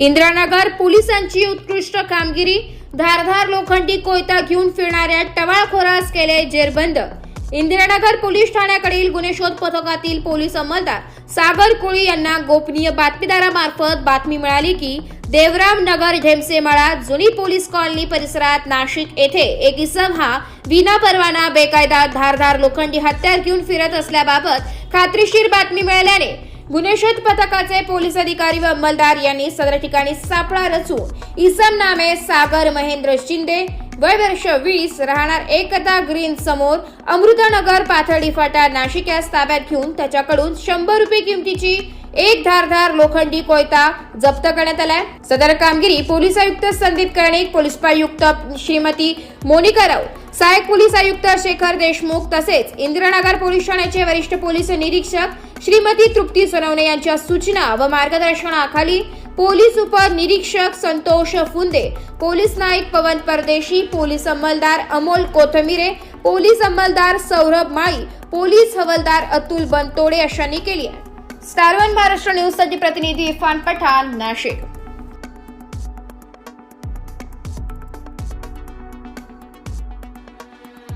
इंदिरानगर पोलिसांची उत्कृष्ट कामगिरी धारधार लोखंडी कोयता घेऊन फिरणाऱ्या टवाळखोरास केले जेरबंद. इंदिरानगर पोलीस ठाण्याकडील गुन्हे शोध पथकातील पोलीस अंमलदार सागर कोळी यांना गोपनीय बातमीदारामार्फत बातमी मिळाली की देवराम नगर झेमसेमाळा जुनी पोलीस कॉलनी परिसरात नाशिक येथे एक इसम हा विना परवाना बेकायदा धारधार लोखंडी हत्यार घेऊन फिरत असल्याबाबत खात्रीशीर बातमी मिळाल्याने गुन्हे शोध पथकाचे पोलीस अधिकारी व अंमलदार यांनी सदर ठिकाणी सापळा रचून इसम नामे सागर महेंद्र शिंदे वय वर्ष वीस राहणार एकता ग्रीन समोर. अमृतनगर पाथर्डी फाटा नाशिक यास ताब्यात घेऊन त्याच्याकडून शंभर रुपये किमतीची एक धारधार लोखंडी कोयता जप्त करण्यात आलाय. सदर कामगिरी पोलीस आयुक्त संदीप कर्णिक पोलीस आयुक्त श्रीमती मोनिका राऊत सहाय्यक पोलीस आयुक्त शेखर देशमुख तसेच इंदिरानगर पोलीस ठाण्याचे वरिष्ठ पोलीस निरीक्षक श्रीमती तृप्ती सोनवणे यांच्या सूचना व मार्गदर्शनाखाली पोलीस उपनिरीक्षक संतोष फुंदे पोलीस नाईक पवन परदेशी पोलीस अंमलदार अमोल कोथमिरे पोलीस अंमलदार सौरभ माळी पोलीस हवलदार अतुल बनतोडे अशांनी केली आहे स्टार वन महाराष्ट्र न्यूजसाठी प्रतिनिधी इरफान पठाण नाशिक